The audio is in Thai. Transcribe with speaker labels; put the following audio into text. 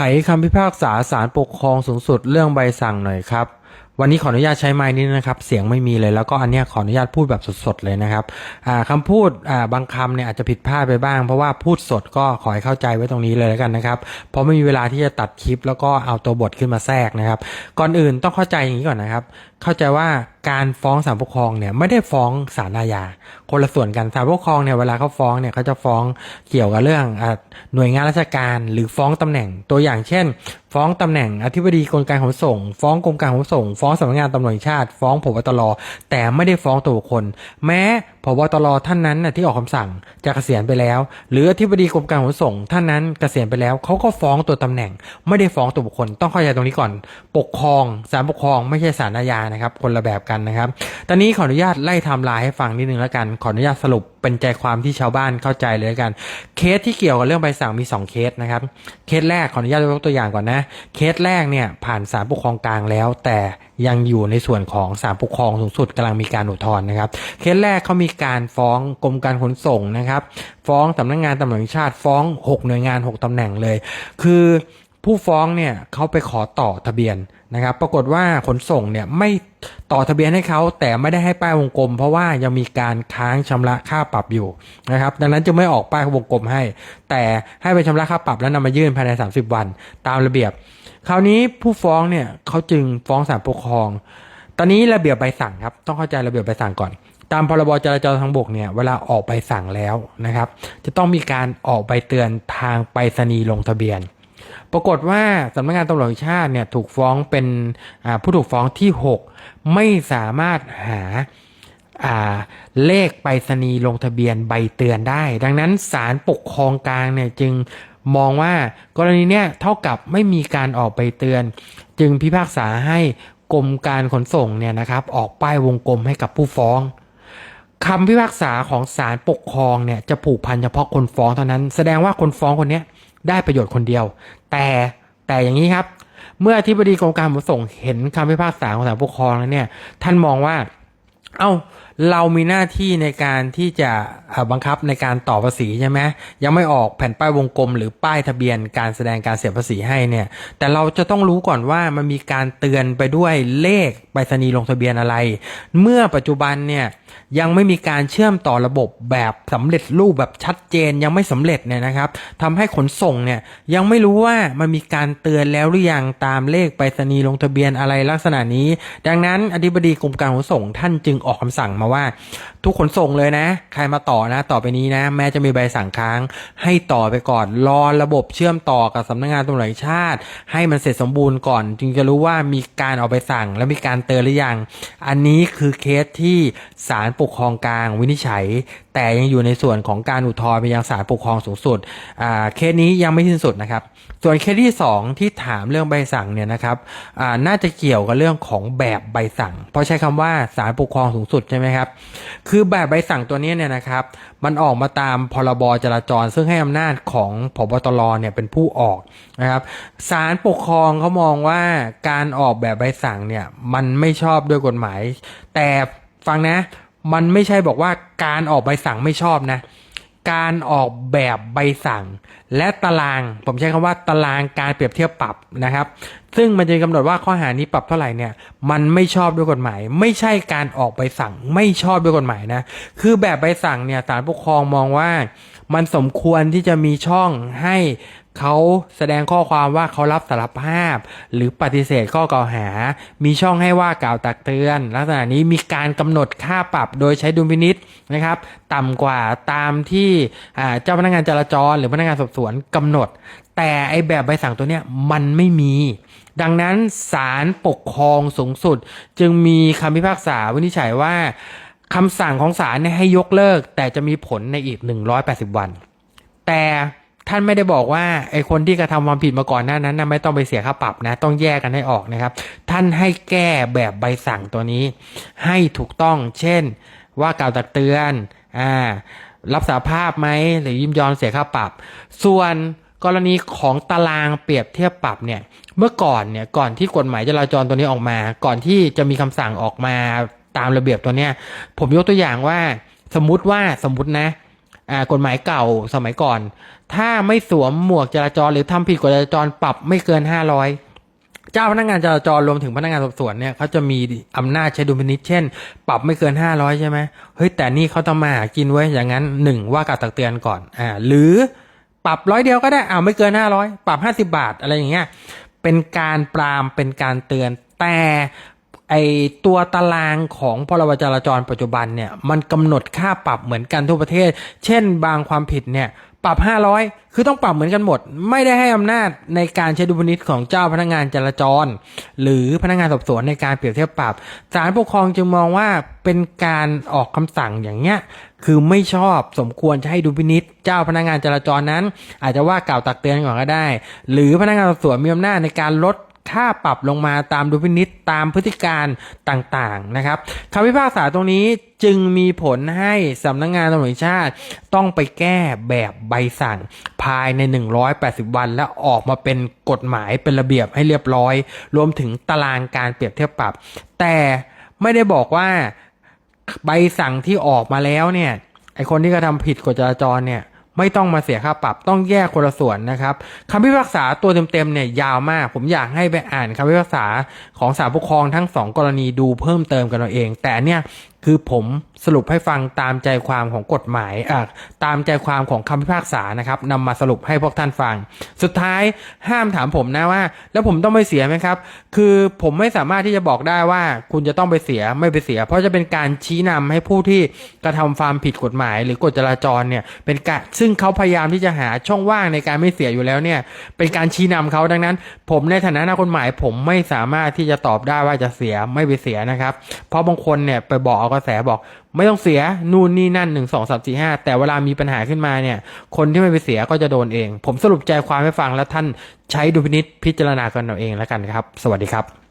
Speaker 1: ไขคำพิพากษาศาลปกครองสูงสุดเรื่องใบสั่งหน่อยครับ วันนี้ขออนุญาตใช้ไม้นี้นะครับ เสียงไม่มีเลยแล้วก็อันเนี้ยขออนุญาตพูดแบบสดๆเลยนะครับอ่าคำพูดาบางคำเนี่ยอาจจะผิดพลาดไปบ้าง เพราะว่าพูดสดก็ขอให้เข้าใจไว้ตรงนี้เลยแล้วกันนะครับเพราะไม่มีเวลาที่จะตัดคลิป แล้วก็เอาตัวบทขึ้นมาแทรกนะครับ ก่อนอื่นต้องเข้าใจอย่างนี้ก่อนนะครับเข้าใจว่าการฟ้องศาลปกครองเนี่ยไม่ได้ฟ้องศาลอาญาคนละส่วนกันศาลปกครองเนี่ยเวลาเขาฟ้องเนี่ยเขาจะฟ้องเกี่ยวกับเรื่องอหน่วยงานราชการหรือฟ้องตำแหน่งตัวอย่างเช่น ฟ้องตำแหน่งอธิบดีกรมการขนส่ง ฟ้องกรมการขนส่ง ฟ้องสำนักงานตำรวจแห่งชาติ ฟ้องผบตรแต่ไม่ได้ฟ้องตัวบุคคล แม้ บตรท่านนั้นน่ะที่ออกคำสั่งจะเกษียณไปแล้ว หรืออธิบดีกรมการขนส่งท่านนั้นเกษียณไปแล้วเขาก็ฟ้องตัวตำแหน่ง ไม่ได้ฟ้องตัวบุคคลต้องเข้าใจตรงนี้ก่อน ปกครองศาลปกครองไม่ใช่ศาลอาญานะครับ คนละแบบกันนะครับ ตอนนี้ขออนุญาตไล่ไทม์ไลน์ให้ฟังนิดนึงแล้วกันขออนุญาตสรุป เป็นใจความที่ชาวบ้านเข้าใจเลยกัน เคสที่เกี่ยวกับเรื่องใบสั่งมี 2 เคสนะครับ เคสแรกขออนุญาตยกตัวอย่างก่อนนะ เคสแรกเนี่ยผ่านศาลปกครองกลางแล้ว แต่ยังอยู่ในส่วนของศาลปกครองสูงสุดกำลังมีการอุทธรณ์นะครับ เคสแรกเขามีการฟ้องกรมการขนส่งนะครับ ฟ้องสำนักงานตำรวจแห่งชาติฟ้อง 6 หน่วยงาน 6ตำแหน่งเลย คือ ผู้ฟ้องเนี่ยเขาไปขอต่อทะเบียนนะครับ ปรากฏว่าขนส่งเนี่ยไม่ต่อทะเบียนให้เขาแต่ไม่ได้ให้ป้ายวงกลม เพราะว่ายังมีการค้างชำระค่าปรับอยู่นะครับ ดังนั้นจึงไม่ออกป้ายวงกลมให้ แต่ให้ไปชำระค่าปรับแล้วนำมายื่นภายใน 30 วัน ตามระเบียบ คราวนี้ผู้ฟ้องเนี่ยเขาจึงฟ้องศาลปกครอง ตอนนี้ระเบียบใบสั่งครับต้องเข้าใจระเบียบใบสั่งก่อนตามพรบจราจรทางบกเนี่ยเวลาออกใบสั่งแล้วนะครับ จะต้องมีการออกใบเตือนทางไปรษณีย์ลงทะเบียน ปรากฏว่าสำนักงานตำรวจแห่งชาติเนี่ยถูกฟ้องเป็นผู้ถูกฟ้องที่ 6 ไม่สามารถหาาเลขไปรษณีย์ลงทะเบียนใบเตือนได้ ดังนั้นศาลปกครองกลางเนี่ยจึงมองว่ากรณีเนี้ยเท่ากับไม่มีการออกใบเตือน จึงพิพากษาให้กรมการขนส่งเนี่ยนะครับออกป้ายวงกลมให้กับผู้ฟ้องคำพิพากษาของศาลปกครองเนี่ยจะผูกพันเฉพาะคนฟ้องเท่านั้น แสดงว่าคนฟ้องคนเนี้ย ได้ประโยชน์คนเดียว แต่แต่อย่างนี้ครับ เมื่ออธิบดีกรมการขนส่งเห็นคำพิพากษาของศาลปกครองแล้วเนี่ย ท่านมองว่า เอ้า เรามีหน้าที่ในการที่จะบังคับในการต่อภาษีใช่ไหมยังไม่ออกแผ่นป้ายวงกลม หรือป้ายทะเบียนการแสดงการเสียภาษีให้เนี่ย แต่เราจะต้องรู้ก่อนว่ามันมีการเตือนไปด้วยเลขไปรษณีย์ลงทะเบียนอะไร เมื่อปัจจุบันเนี่ยยังไม่มีการเชื่อมต่อระบบแบบสำเร็จรูปแบบชัดเจนยังไม่สำเร็จเนี่ยนะครับทำให้ขนส่งเนี่ยยังไม่รู้ว่ามันมีการเตือนแล้วหรือยังตามเลขไปรษณีย์ลงทะเบียนอะไรลักษณะนี้ ดังนั้นอธิบดีกรมการขนส่งท่านจึงออกคำสั่งมาว่า ทุกขนส่งเลยนะ ใครมาต่อนะต่อไปนี้นะ แม้จะมีใบสั่งค้าง ให้ต่อไปก่อนรอระบบเชื่อมต่อกับสำนักงานตำรวจแห่งชาติ ให้มันเสร็จสมบูรณ์ก่อน จึงจะรู้ว่ามีการเอาไปสั่งและมีการเตือนหรือยัง อันนี้คือเคสที่ศาลปกครองกลางวินิจฉัย แต่ยังอยู่ในส่วนของการอุทธรณ์ไปยังศาลปกครองสูงสุดอ่าเคสนี้ยังไม่สิ้นสุดนะครับ ส่วนเคสที่ 2 ที่ถามเรื่องใบสั่งเนี่ยนะครับอ่าน่าจะเกี่ยวกับเรื่องของแบบใบสั่ง เพราะใช้คำว่าศาลปกครองสูงสุดใช่ไหมครับ คืคือแบบใบสั่งตัวนี้เนี่ยนะครับ มันออกมาตามพรบจราจร ซึ่งให้อำนาจของพบตรเนี่ยเป็นผู้ออกนะครับศาลปกครองเขามองว่าการออกแบบใบสั่งเนี่ยมันไม่ชอบด้วยกฎหมาย แต่ฟังนะ มันไม่ใช่บอกว่าการออกใบสั่งไม่ชอบนะ การออกแบบใบสั่ง และตารางผมใช้คำว่าตารางการเปรียบเทียบปรับนะครับ ซึ่งมันจะกำหนดว่าข้อหานี้ปรับเท่าไหร่เนี่ยมันไม่ชอบด้วยกฎหมาย ไม่ใช่การออกใบสั่งไม่ชอบด้วยกฎหมายนะคือแบบใบสั่งเนี่ยศาลปกครองมองว่า มันสมควรที่จะมีช่องให้เขาแสดงข้อความว่าเขารับสารภาพ หรือปฏิเสธข้อกล่าวหา มีช่องให้ว่ากล่าวตักเตือน ลักษณะนี้มีการกำหนดค่าปรับโดยใช้ดุลพินิษนะครับ ต่ำกว่าตามที่เจ้าพนักงานจราจร หรือพนักงานสอบสวนกำหนด แต่ไอแบบใบสั่งตัวเนี้ยมันไม่มี ดังนั้นศาลปกครองสูงสุด จึงมีคำพิพากษาวินิจฉัยว่า คำสั่งของศาลเนี่ยให้ยกเลิก แต่จะมีผลในอีก 180 วัน แต่ท่านไม่ได้บอกว่าไอคนที่กระทำความผิดมาก่อนหน้านั้นนะไม่ต้องไปเสียค่าปรับนะ ต้องแยกกันให้ออกนะครับ ท่านให้แก้แบบใบสั่งตัวนี้ ให้ถูกต้อง เช่น ว่ากล่าวตักเตือนอ่ารับสาภาพไหมหรือยินยอมเสียค่าปรับ ส่วนกรณีของตารางเปรียบเทียบปรับเนี่ย เมื่อก่อนเนี่ยก่อนที่กฎหมายจราจรตัวนี้ออกมา ก่อนที่จะมีคำสั่งออกมา ตามระเบียบตัวเนี้ย ผมยกตัวอย่างว่าสมมุติว่าสมมุตินะอ่ากฎหมายเก่าสมัยก่อน ถ้าไม่สวมหมวกจราจรหรือทำผิดกฎจราจรปรับไม่เกินห้าร้อยเจ้าพนักงานจราจรรวมถึงพนักงานสอบสวนเนี่ยเขาจะมีอำนาจใช้ดุลพินิจเช่น ปรับไม่เกินห้าร้อยใช่ไหมเฮ้ยแต่นี่เขาทำมาหากินไว้อย่างนั้นหนึ่งว่ากล่าวตักเตือนก่อนอ่าหรือปรับร้อยเดียวก็ได้อ้าวไม่เกินห้าร้อยปรับห้าสิบาทอะไรอย่างเงี้ยเป็นการปรามเป็นการเตือนแต่ ไอตัวตารางของพรบจราจรปัจจุบันเนี่ยมันกำหนดค่าปรับเหมือนกันทั่วประเทศ เช่นบางความผิดเนี่ยปรับ 500 คือต้องปรับเหมือนกันหมด ไม่ได้ให้อำนาจในการใช้ดุลพินิษของเจ้าพนักงานจราจร หรือพนักงานสอบสวนในการเปรียบเทียบปรับศาลปกครองจึงมองว่าเป็นการออกคำสั่งอย่างเงี้ยคือไม่ชอบสมควรจะให้ดุลพินิษเจ้าพนักงานจราจรนั้น อาจจะว่ากล่าวตักเตือนก่อนก็ได้ หรือพนักงานสอบสวนมีอำนาจในการลด ค่าปรับลงมาตามดุลพินิษตามพฤติการต่างๆนะครับคำพิพากษาตรงนี้จึงมีผลให้สำนักงงานตำรวจชาติ ต้องไปแก้แบบใบสั่งภายใน 180 วัน และออกมาเป็นกฎหมายเป็นระเบียบให้เรียบร้อย รวมถึงตารางการเปรียบเทียบปรับ แต่ไม่ได้บอกว่าใบสั่งที่ออกมาแล้วเนี่ยไอคนที่กระทำผิดกฎจราจรเนี่ย ไม่ต้องมาเสียค่าปรับต้องแยกคนละส่วนนะครับคำพิพากษาตัวเต็มๆเนี่ยยาวมาก ผมอยากให้ไปอ่านคำพิพากษาของศาลปกครองทั้งสองกรณีดูเพิ่มเติมกันเราเอง แต่เนี่ยคือผมสรุปให้ฟังตามใจความของกฎหมายอะตามใจความของคำพิพากษานะครับนำมาสรุปให้พวกท่านฟัง สุดท้ายห้ามถามผมนะว่า แล้วผมต้องไปเสียไหมครับ คือผมไม่สามารถที่จะบอกได้ว่า คุณจะต้องไปเสียไม่ไปเสีย เพราะจะเป็นการชี้นำให้ผู้ที่กระทำความผิดกฎหมาย หรือกฎจราจรเนี่ยเป็นการซึ่งเขาพยายามที่จะหาช่องว่างในการไม่เสียอยู่แล้วเนี่ยเป็นการชี้นำเขาดังนั้น ผมในฐานะนักกฎหมาย ผมไม่สามารถที่จะตอบได้ว่าจะเสียไม่ไปเสียนะครับ เพราะบางคนเนี่ยไปบอกกระแสบอกไม่ต้องเสียนู่นนี่นั่นหนึ่งสองสามสี่ห้าแต่เวลามีปัญหาขึ้นมาเนี่ย คนที่ไม่ไปเสียก็จะโดนเอง ผมสรุปใจความให้ฟังแล้วท่านใช้ดุลพินิษพิจารณากันเอาเองแล้วกันครับ สวัสดีครับ